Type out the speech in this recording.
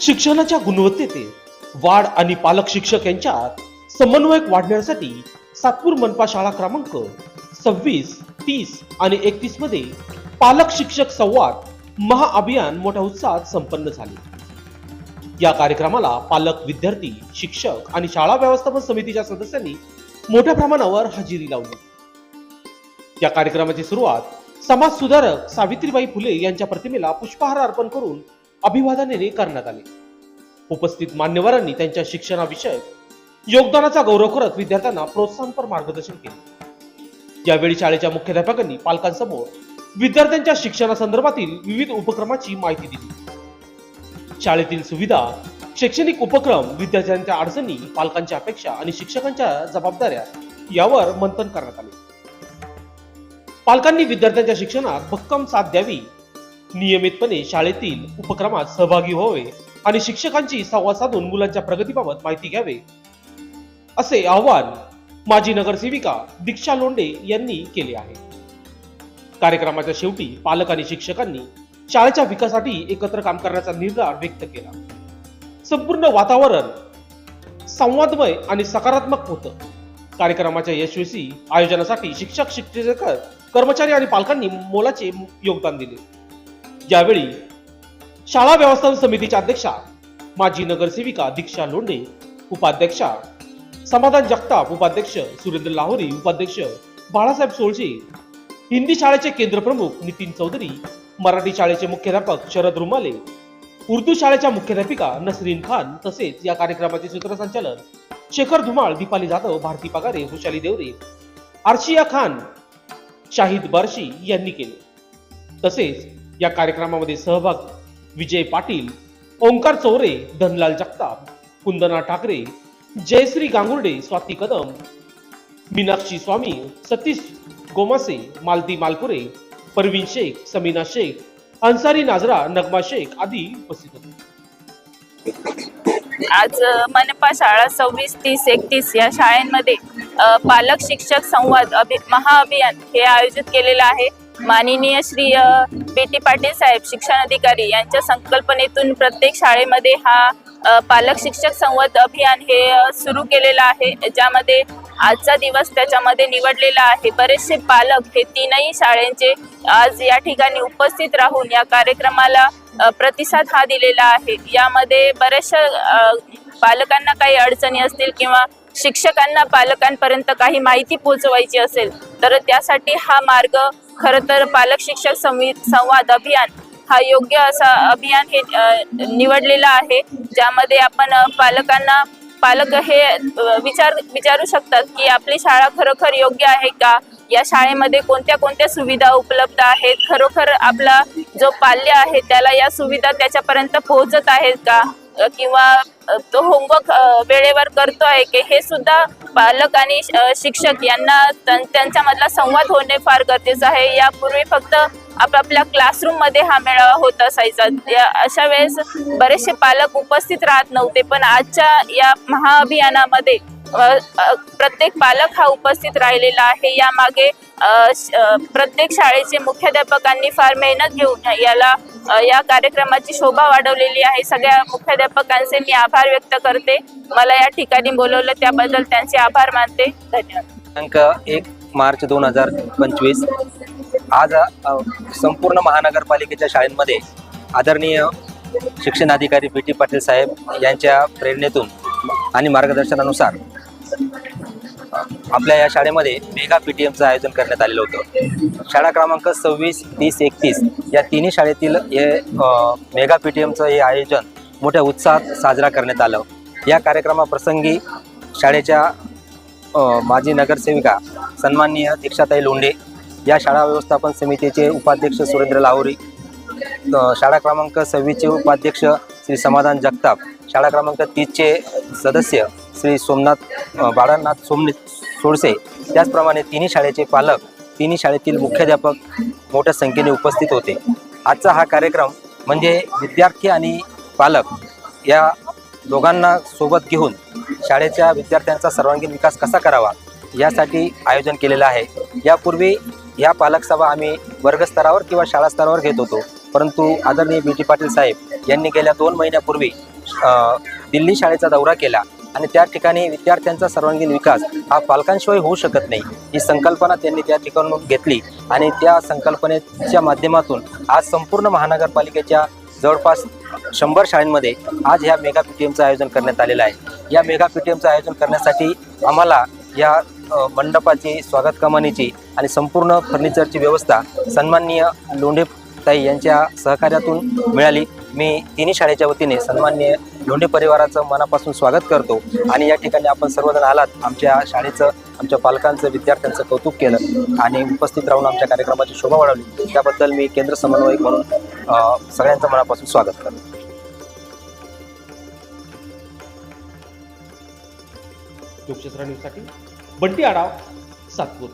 शिक्षणाच्या गुणवत्तेचे वाढ आणि पालक शिक्षक यांच्यात समन्वयक वाढण्यासाठी सातपूर मनपा शाळा क्रमांक सव्वीस तीस आणि एकतीसमध्ये पालक शिक्षक संवाद महाअभियान मोठ्या उत्साहात संपन्न झाले. या कार्यक्रमाला पालक विद्यार्थी शिक्षक आणि शाळा व्यवस्थापन समितीच्या सदस्यांनी मोठ्या प्रमाणावर हजेरी लावली. या कार्यक्रमाची सुरुवात समाज सुधारक सावित्रीबाई फुले यांच्या प्रतिमेला पुष्पहार अर्पण करून अभिवादनाने करण्यात आले. उपस्थित मान्यवरांनी त्यांच्या शिक्षणाविषयक योगदानाचा गौरव करत विद्यार्थ्यांना प्रोत्साहनपर मार्गदर्शन केले. यावेळी शाळेच्या मुख्याध्यापकांनी पालकांसमोर विद्यार्थ्यांच्या शिक्षणासंदर्भातील विविध उपक्रमाची माहिती दिली. शाळेतील सुविधा शैक्षणिक उपक्रम विद्यार्थ्यांच्या अडचणी पालकांच्या अपेक्षा आणि शिक्षकांच्या जबाबदाऱ्या यावर मंथन करण्यात आले. पालकांनी विद्यार्थ्यांच्या शिक्षणात भक्कम साथ द्यावी नियमितपणे शाळेतील उपक्रमात सहभागी व्हावे आणि शिक्षकांची संवाद साधून मुलांच्या प्रगतीबाबत माहिती घ्यावे. असे आवाहन माजी नगरसेविका दीक्षा लोंडे यांनी केले आहे. कार्यक्रमाच्या शेवटी पालक आणि शिक्षकांनी शाळेच्या विकासासाठी एकत्र काम करण्याचा निर्धार व्यक्त केला. संपूर्ण वातावरण संवादमय आणि सकारात्मक होतं. कार्यक्रमाच्या यशस्वी आयोजनासाठी शिक्षक शिक्षक कर्मचारी आणि पालकांनी मोलाचे योगदान दिले. यावेळी शाळा व्यवस्थापन समितीच्या अध्यक्षा माजी नगरसेविका दीक्षा लोंढे उपाध्यक्षा समाधान जगताप उपाध्यक्ष सुरेंद्र लाहोरी उपाध्यक्ष बाळासाहेब सोळशे हिंदी शाळेचे केंद्र प्रमुख नितीन चौधरी मराठी शाळेचे मुख्याध्यापक शरद रुमाले उर्दू शाळेच्या मुख्याध्यापिका नसरीन खान तसेच या कार्यक्रमाचे सूत्रसंचालन शेखर धुमाळ दीपाली जाधव भारती पगारे हुशाली देवरे आर्शिया खान शाहिद बार्शी यांनी केले. तसेच या कार्यक्रमामध्ये सहभाग विजय पाटील ओंकार चौरे धनलाल जगताप कुंदना ठाकरे जयश्री गांगुर्डे स्वाती कदम मीनाक्षी स्वामी सतीश गोमासे मालती मालपुरे परवीन शेख समीना शेख अन्सारी नाजरा नगमा शेख आदी उपस्थित होते. आज मनपा शाळा सव्वीस तीस एकतीस या शाळांमध्ये पालक शिक्षक संवाद अभि महाअभियान हे आयोजित केलेलं आहे. माननीय श्री बी टी पाटील साहेब शिक्षण अधिकारी यांच्या संकल्पनेतून प्रत्येक शाळेमध्ये हा पालक शिक्षक संवाद अभियान हे सुरू केलेलं आहे ज्यामध्ये आजचा दिवस त्याच्यामध्ये निवडलेला आहे. बरेचसे पालक हे तीनही शाळेंचे आज या ठिकाणी उपस्थित राहून या कार्यक्रमाला प्रतिसाद हा दिलेला आहे. यामध्ये बऱ्याचशा पालकांना काही अडचणी असतील किंवा शिक्षकांना पालकांपर्यंत काही माहिती पोहोचवायची असेल तर त्यासाठी हा मार्ग खरं तर पालक शिक्षक संवाद अभियान हा योग्य असा अभियान हे निवडलेला आहे ज्यामध्ये आपण पालकांना पालक हे विचार विचारू शकतात की आपली शाळा खरोखर योग्य आहे का? या शाळेमध्ये कोणत्या कोणत्या सुविधा उपलब्ध आहेत? खरोखर आपला जो पाल्य आहे त्याला या सुविधा त्याच्यापर्यंत पोहोचत आहेत का? किंवा तो होमवर्क वेळेवर करतो आहे की हे सुद्धा पालक आणि शिक्षक यांना त्यां- त्यांच्यामधला संवाद होणे फार गरजेचं आहे. यापूर्वी फक्त आपापल्या क्लासरूममध्ये हा मेळावा होत असायचा. या अशा वेळेस बरेचसे पालक उपस्थित राहत नव्हते. पण आजच्या या महाअभियानामध्ये प्रत्येक पालक हा उपस्थित राहिलेला आहे. यामागे प्रत्येक शाळेचे मुख्याध्यापकांनी फार मेहनत घेऊन याला या कार्यक्रमाची शोभा वाढवलेली आहे. सगळ्या मुख्याध्यापकांचे मी आभार व्यक्त करते. मला या ठिकाणी बोलवलं त्याबद्दल त्यांचे आभार मानते. धन्यवाद. दिनांक एक मार्च दोन हजार पंचवीस. आज संपूर्ण महानगरपालिकेच्या शाळेमध्ये आदरणीय शिक्षणाधिकारी बी टी पाटील साहेब यांच्या प्रेरणेतून आणि मार्गदर्शनानुसार आपल्या या शाळेमध्ये मेगा पी टी एमचं आयोजन करण्यात आलेलं होतं. शाळा क्रमांक सव्वीस तीस एकतीस या तिन्ही शाळेतील हे मेगा पी टी एमचं हे आयोजन मोठ्या उत्साहात साजरा करण्यात आलं. या कार्यक्रमाप्रसंगी शाळेच्या माजी नगरसेविका सन्माननीय दीक्षाताई लोंढे या शाळा व्यवस्थापन समितीचे उपाध्यक्ष सुरेंद्र लाहोरी शाळा क्रमांक सव्वीसचे उपाध्यक्ष श्री समाधान जगताप शाळा क्रमांक तीसचे सदस्य श्री सोमनाथ बाळानाथ सोमने सोडसे. त्याचप्रमाणे तिन्ही शाळेचे पालक तिन्ही शाळेतील मुख्याध्यापक मोठ्या संख्येने उपस्थित होते. आजचा हा कार्यक्रम म्हणजे विद्यार्थी आणि पालक या दोघांना सोबत घेऊन शाळेच्या विद्यार्थ्यांचा सर्वांगीण विकास कसा करावा यासाठी आयोजन केलेलं आहे. यापूर्वी या पालक सभा आम्ही वर्गस्तरावर किंवा शाळा स्तरावर घेत होतो परंतु आदरणीय बी टी पाटील साहेब यांनी गेल्या दोन महिन्यापूर्वी दिल्ली शाळेचा दौरा केला आणि त्या ठिकाणी विद्यार्थ्यांचा सर्वांगीण विकास हा पालकांशिवाय होऊ शकत नाही ही संकल्पना त्यांनी त्या ठिकाणून घेतली आणि त्या संकल्पनेच्या माध्यमातून आज संपूर्ण महानगरपालिकेच्या जवळपास शंभर शाळांमध्ये आज ह्या मेगा पी टी एमचं आयोजन करण्यात आलेलं आहे. या मेगा पी टी एमचं आयोजन करण्यासाठी आम्हाला या मंडपाची स्वागत कमानीची आणि संपूर्ण फर्निचरची व्यवस्था सन्माननीय लोंढे ताई यांच्या सहकार्यातून मिळाली. मी तिन्ही शाळेच्या वतीने सन्माननीय लोंढे परिवाराचं मनापासून स्वागत करतो. आणि या ठिकाणी आपण सर्वजण आलात. आमच्या शाळेचं आमच्या पालकांचं विद्यार्थ्यांचं कौतुक केलं आणि उपस्थित राहून आमच्या कार्यक्रमाची शोभा वाढवली. त्याबद्दल मी केंद्र समन्वयक म्हणून सगळ्यांचं मनापासून स्वागत करतो. लोकशास्त्र न्यूजसाठी बंटी आढाव सातपूर